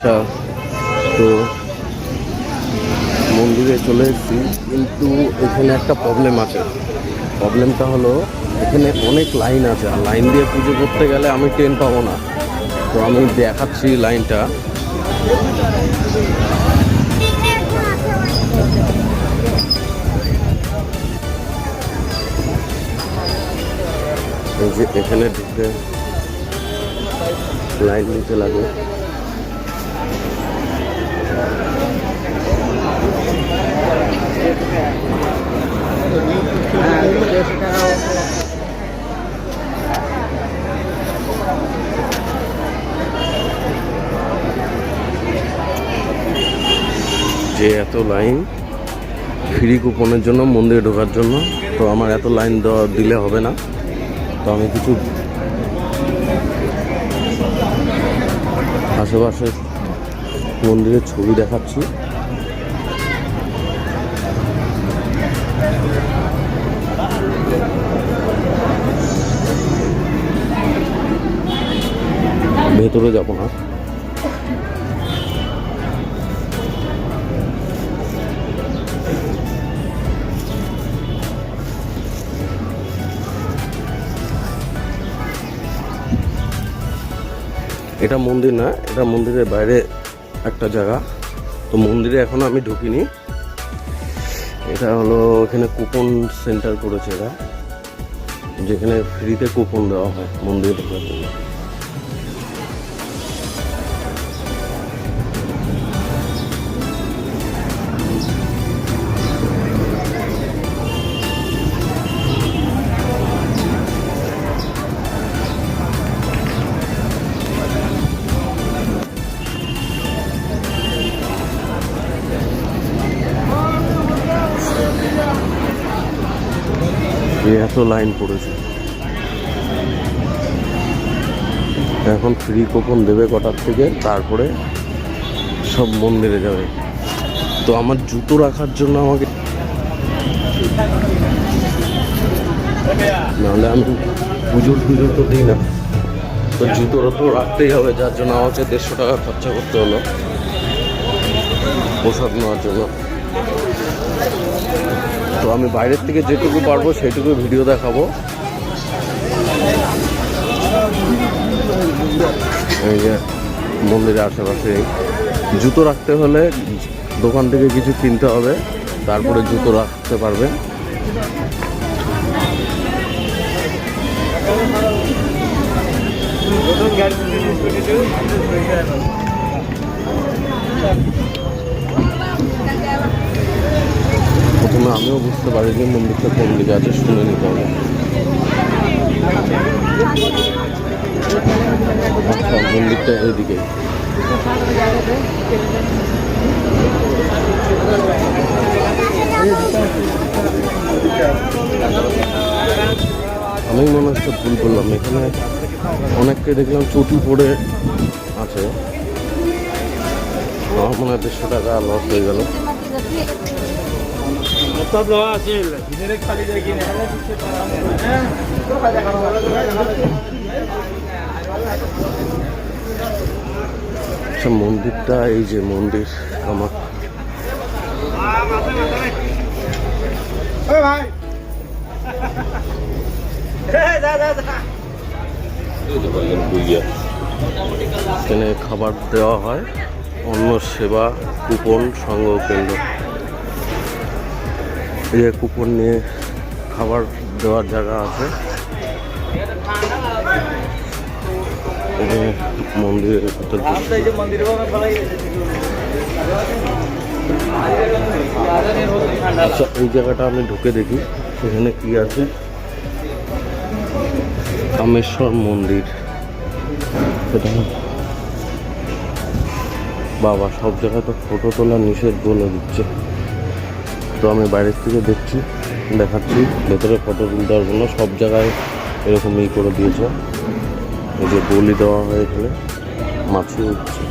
আচ্ছা তো মন্দিরে চলে এসেছি, কিন্তু এখানে একটা প্রবলেম আছে। প্রবলেমটা হলো, এখানে অনেক লাইন আছে, আর লাইন দিয়ে পুজো করতে গেলে আমি ট্রেন পাবো না। তো আমি দেখাচ্ছি লাইনটা এখানে ঢুকে লাইন নিতে লাগে যে এত লাইন ফ্রি কুপনের জন্য, মন্দিরে ঢোকার জন্য, তো আমার এত লাইন দেওয়া দিলে হবে না। তো আমি কিছু আশেপাশে মন্দিরের ছবি দেখাচ্ছি। ভেতরে যাব না। এটা মন্দির না, এটা মন্দিরের বাইরে একটা জায়গা। তো মন্দিরে এখনও আমি ঢুকিনি। এটা হলো এখানে কুপন সেন্টার করেছে এরা। যেখানে ফ্রিতে কুপন দেওয়া হয় মন্দিরে ঢোকার জন্য। এই এত লাইন পড়েছে। এখন ফ্রি কুপন দেবে কটার থেকে, তারপরে সব মন্দিরে যাবে। তো আমার জুতো রাখার জন্য আমাকে নাহলে আমি পুজোর পুজোর তো দিই না। তো জুতোটা তো রাখতেই হবে, যার জন্য আমাকে দেড়শো টাকা খরচা করতে হলো। পোশাক নেওয়ার জন্য। আমি বাইরের থেকে যেটুকু পারব সেটুকু ভিডিও দেখাবো। এই যে মন্দিরের আশেপাশে জুতো রাখতে হলে দোকান থেকে কিছু কিনতে হবে, তারপরে জুতো রাখতে পারবেন প্রথমে আমিও বুঝতে পারি যে মন্দিরটা কোন দিকে আছে, শুনে নিতে হবে। আচ্ছা মন্দিরটা এইদিকে। আমি মনে হচ্ছে ভুল করলাম এখানে অনেককে দেখলাম চটি পড়ে আছে। আমার মনে হয় দেড়শো টাকা লস হয়ে গেল। আচ্ছা মন্দিরটা এই যে মন্দির আমার। এখানে খাবার দেওয়া হয় অন্ন সেবা কুপন সংগ্রহ কেন্দ্র। এই কুপন নিয়ে খাবার দেওয়ার জায়গা আছে। মন্দিরের আচ্ছা এই জায়গাটা আমি ঢুকে দেখি, এখানে কি আছে? কামেশ্বর মন্দির। এটা বাবা, সব জায়গায় তো ফটো তোলা নিষেধ বলে দিচ্ছে। তো আমি বাইরের থেকে দেখছি, দেখাচ্ছি। ভেতরে ফটো তুলতে পারব না সব জায়গায় এরকম ই করে দিয়েছে। এই যে বলি দেওয়া হয় এখানে, মাছি উঠছে।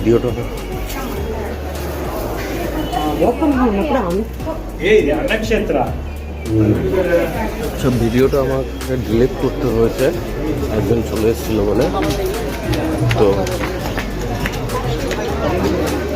ভিডিওটা। সব ভিডিওটা আমাকে ডিলিট করতে হয়েছে একজন চলে এসেছিল বলে। তো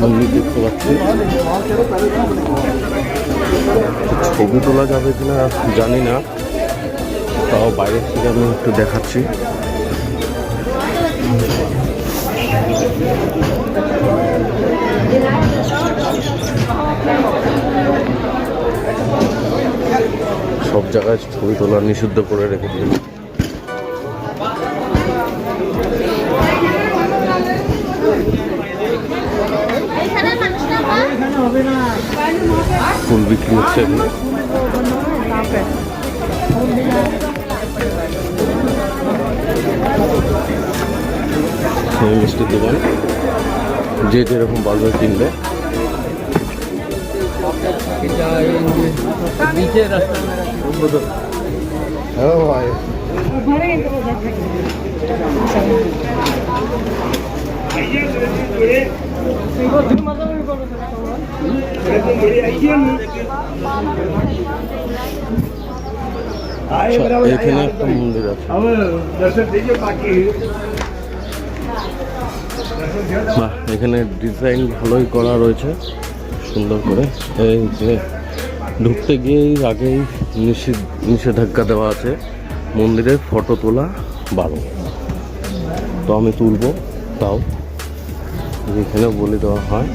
মন্দির দেখতে পাচ্ছি। ছবি তোলা যাবে কিনা জানি না। তাও বাইরের থেকে আমি একটু দেখাচ্ছি। সব জায়গায় ছবি তোলা নিষিদ্ধ করে রেখে ফুল বিক্রি হচ্ছে এখানে। এই মিষ্টির দোকান। যে যেরকম বাজার কিনবে। হ্যাঁ ভাই। আচ্ছা, আচ্ছা, এখানে একটা মন্দির আছে। বাহ এখানে ডিজাইন ভালোই করা রয়েছে সুন্দর করে। এই যে ঢুকতে গিয়েই আগেই নিষেধ নিষেধাজ্ঞা দেওয়া আছে মন্দিরের ফটো তোলা বারো তো আমি তুলব তাও। এখানে বলে দেওয়া হয়।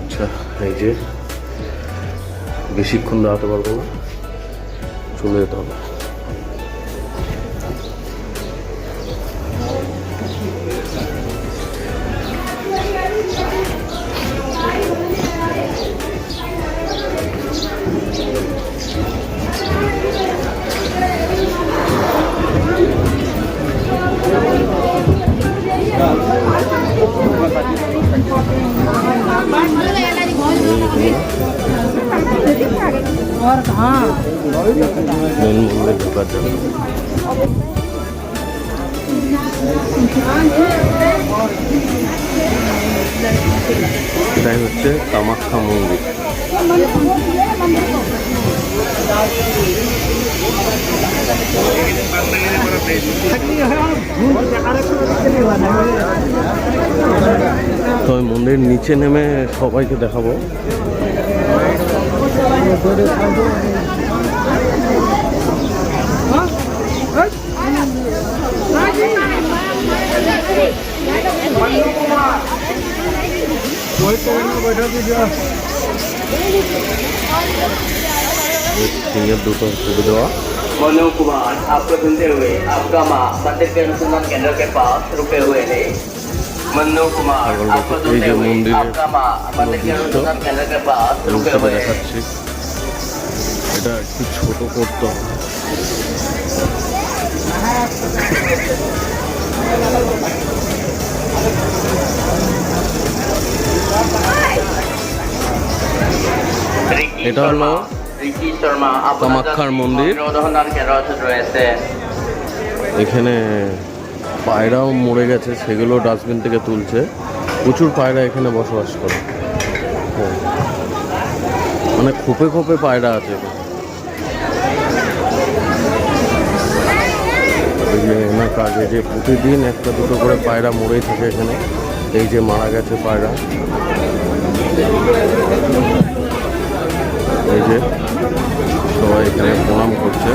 আচ্ছা এই যে বেশিক্ষণ দাঁড়াতে পারব না চলে যেতে হবে। তো আমি মন্দিরের নিচে নেমে সবাইকে দেখাবো। সিংহের দুটো দেওয়া। मनु कुमार आपको सुनते हुए आपका माँ मंदिर के अनुसंधान केंद्र के पास रुके हुए थे मन्नू कुमार अगर आपको देखो, ये सुनते जो हुए मंदिर है, आपका माँ मंदिर के दृश्य, अनुसंधान केंद्र के पास रुके রূপটা हुए দেখাচ্ছি এটা একটু ছোট করতে হবে रिकी এটা হলো কামাখ্যার মন্দির। এখানে পায়রাও মরে গেছে, সেগুলো ডাস্টবিন থেকে তুলছে। প্রচুর পায়রা এখানে বসবাস করে। হ্যাঁ। মানে খোপে খোপে পায়রা আছে। এনার কাজে যে প্রতিদিন একটা দুটো করে পায়রা মরেই থাকে এখানে। এই যে মারা গেছে পায়রা। এই যে সবাই এখানে প্রণাম করছে।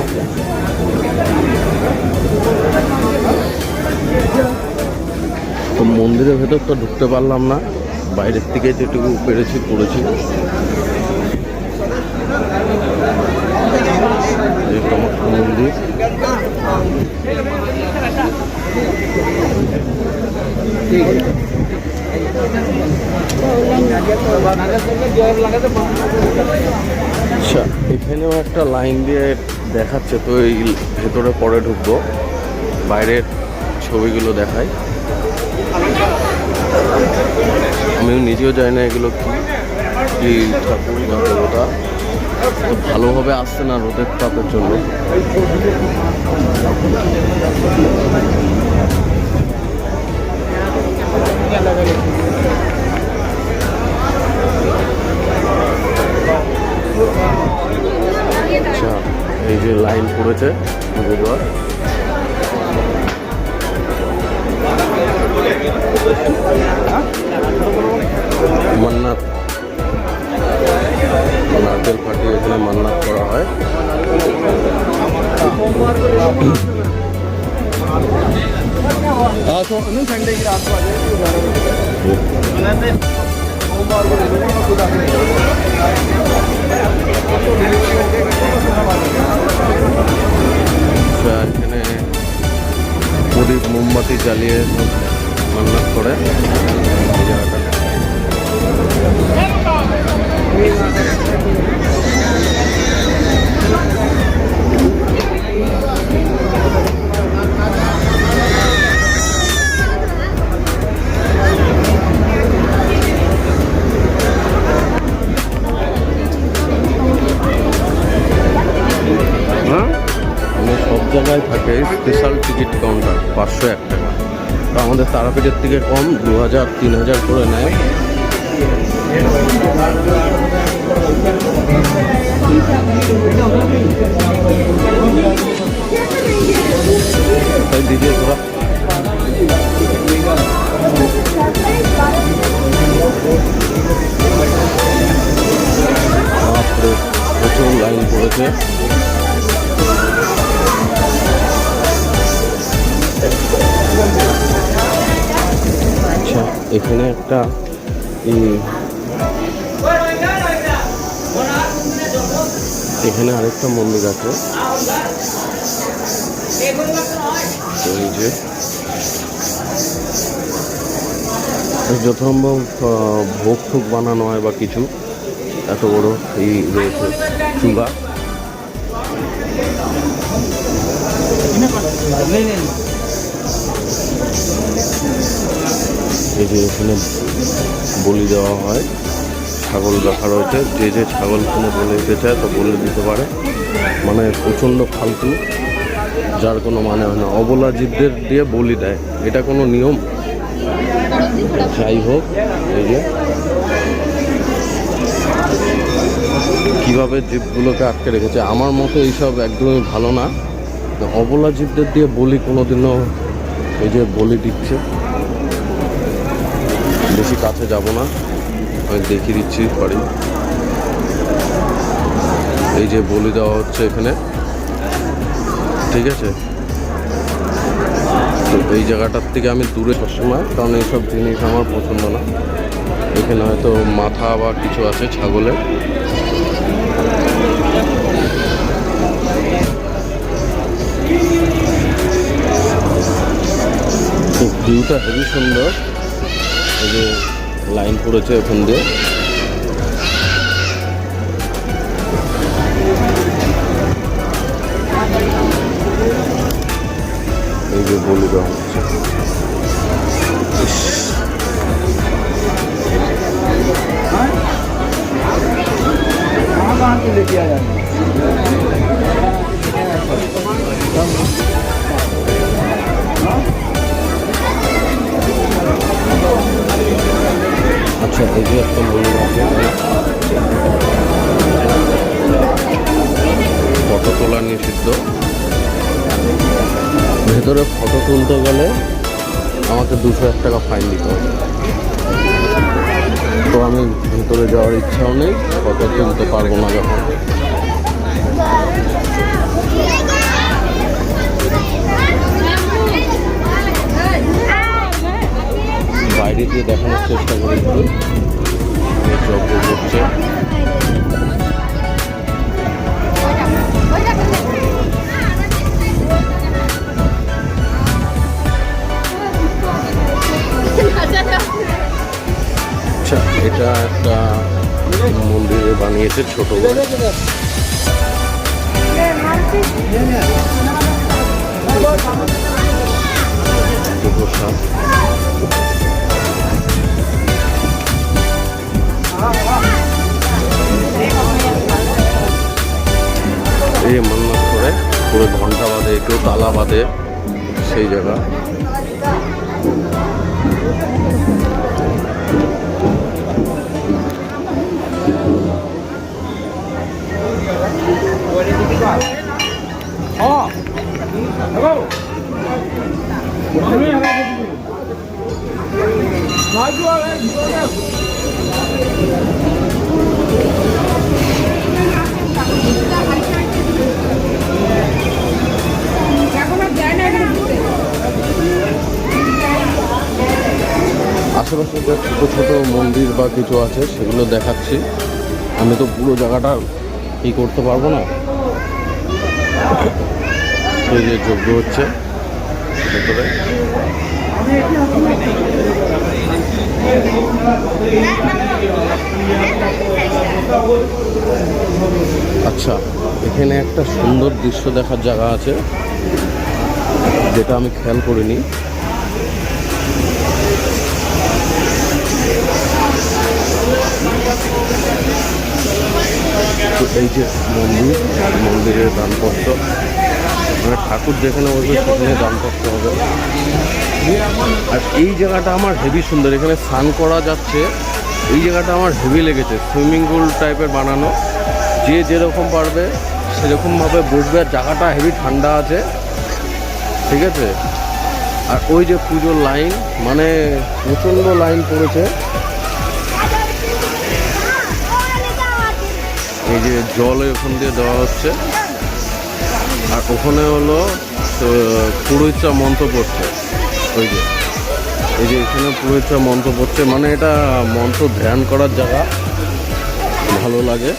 তো মন্দিরের ভেতর তো ঢুকতে পারলাম না, বাইরের থেকে যেটুকু পেরেছি, করেছি। মন্দির। আচ্ছা এখানেও একটা লাইন দিয়ে দেখাচ্ছে, তো এই ভেতরে পরে ঢুকবো। বাইরের ছবিগুলো দেখাই। আমিও নিজেও জানি না এগুলো কি ঠাকুর বা দেবতা। ভালোভাবে আসছে না রোদের তাপের জন্য। আচ্ছা এই যে লাইন পড়েছে দেওয়ার মান্নাত। নারকেল ফাটিয়ে এখানে মান্নাত করা হয়। এখানে প্রদীপ মোমবাতি জ্বালিয়ে মান্নাত করে এই জায়গাটা টিকিট কাউন্টার পাঁচশো এক টাকা। তো আমাদের তারাপীঠের থেকে কম, দু হাজার, তিন হাজার করে নেয়। তাই দিদি তোরা একটা এখানে আরেকটা মন্দির আছে। এই যে ভোগ ঠোক বানানো হয় বা কিছু, এত বড় এই রয়েছে চুলা এই যে এখানে বলি দেওয়া হয়। ছাগল রাখা রয়েছে। যে যে ছাগল কোনো বলে দিতে চায় তো বলে দিতে পারে। মানে প্রচণ্ড ফালতু। যার কোনো মানে হয় না। অবলা জীবদের দিয়ে বলি দেয়। এটা কোনো নিয়ম? যাই হোক, এই যে। কীভাবে জীবগুলোকে আটকে রেখেছে? আমার মতো এইসব একদমই ভালো না। অবলা জীবদের দিয়ে বলি কোনোদিনও এই যে বলি দিচ্ছে। বেশি কাছে যাব না। আমি দেখিয়ে দিচ্ছি বাড়ি এই যে বলি দেওয়া হচ্ছে এখানে। ঠিক আছে? তো এই জায়গাটার থেকে আমি দূরে সবসময়, কারণ এইসব জিনিস আমার পছন্দ না। এখানে হয়তো মাথা বা কিছু আছে ছাগলের ভিউটা হেবি সুন্দর। যে লাইন পড়েছে ওখান দিয়ে এই যে বলি দেওয়া হচ্ছে টাকা ফাইন দিতে। হবে তো আমি ভিতরে যাওয়ার ইচ্ছাও নেই ফটো তুলতে পারব না যখন। বাইরে দিয়ে দেখানোর চেষ্টা করি করছে। এটা একটা মন্দিরে বানিয়েছে ছোট এই মান্নাত করে পুরো ঘণ্টা বাদে কেউ তালা বাদে সেই জায়গা। আশেপাশে যে ছোটো ছোটো মন্দির বা কিছু আছে, সেগুলো দেখাচ্ছি। আমি তো পুরো জায়গাটা ই করতে পারব না। এই যে যজ্ঞ হচ্ছে। ভেতরে। আচ্ছা এখানে একটা সুন্দর দৃশ্য দেখার জায়গা আছে, যেটা আমি খেয়াল করিনি। এই যে মন্দির, মন্দিরের দানপত্র মানে ঠাকুর যেখানে বসবে, সেখানে করতে হবে। আর এই জায়গাটা আমার হেভি সুন্দর, এখানে স্নান করা যাচ্ছে। এই জায়গাটা আমার হেভি লেগেছে সুইমিং পুল টাইপের বানানো। যে যেরকম পারবে, সেরকমভাবে বসবে। আর জায়গাটা হেভি ঠান্ডা আছে, ঠিক আছে? আর ওই যে পুজোর লাইন মানে প্রচণ্ড লাইন পড়েছে। এই যে জল ওখান দিয়ে দেওয়া হচ্ছে। আর ওখানে হলো পুরোহিতরা মন্ত্র পড়ছে। ওই যে, এই যে এখানে পুরোহিতরা মন্ত্র পড়ছে। মানে এটা মন্ত্র ধ্যান করার জায়গা। ভালো লাগে।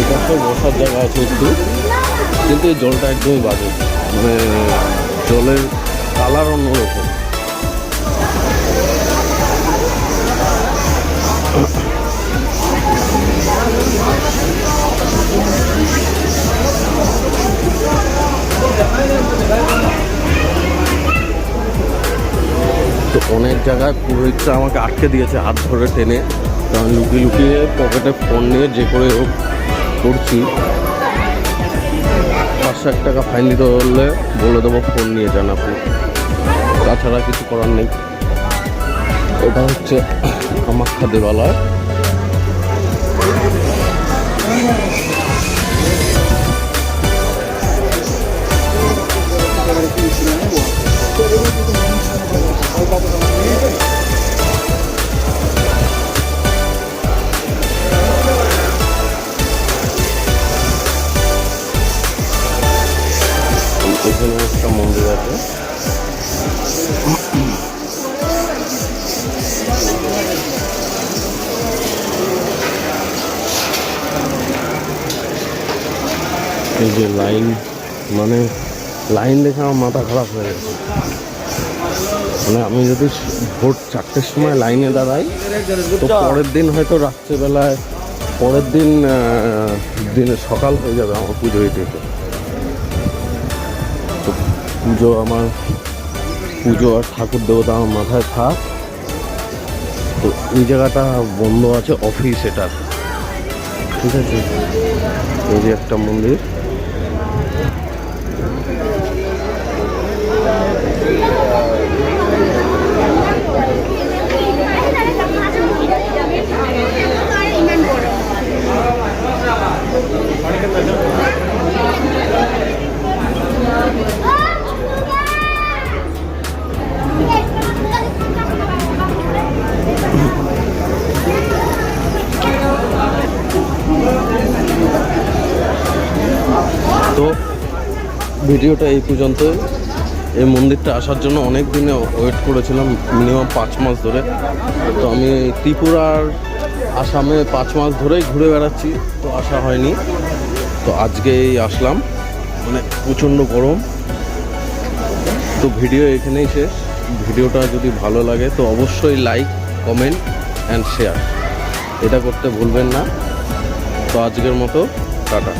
এটা তো বসার জায়গা আছে একটু। কিন্তু এই জলটা একদমই বাজে। মানে জলের কালার অন্যরকম। অনেক জায়গায় পুরোহিতটা আমাকে আটকে দিয়েছে হাত ধরে টেনে। কারণ লুকিয়ে লুকিয়ে পকেটে ফোন নিয়ে যে করে হোক করছি। পাঁচশো এক টাকা ফাইন দিতে হলে বলে দেবো ফোন নিয়ে যান আপনি। তাছাড়া কিছু করার নেই। এটা হচ্ছে কামাখ্যা দেবালয়। লাইন মানে লাইন দেখে আমার মাথা খারাপ হয়ে গেছে। মানে আমি যদি ভোর চারটের সময় লাইনে দাঁড়াই, তো পরের দিন হয়তো রাত্রেবেলায়, পরের দিন দিনে সকাল হয়ে যাবে আমার পুজো দিতে। তো পুজো আমার, পুজো আর ঠাকুর দেবতা আমার মাথায় থাক। তো এই জায়গাটা বন্ধ আছে অফিস এটা ঠিক আছে? এই যে একটা মন্দির। তো ভিডিওটা এই পর্যন্ত এই মন্দিরটা আসার জন্য অনেক দিনে ওয়েট করেছিলাম মিনিমাম পাঁচ মাস ধরে। তো আমি ত্রিপুরার আসামে পাঁচ মাস ধরেই ঘুরে বেড়াচ্ছি, তো আসা হয়নি। তো আজকেই আসলাম। মানে প্রচণ্ড গরম। তো ভিডিও এখানেই শেষ। ভিডিওটা যদি ভালো লাগে তো অবশ্যই লাইক কমেন্ট অ্যান্ড শেয়ার এটা করতে ভুলবেন না। তো আজকের মতো, টাটা।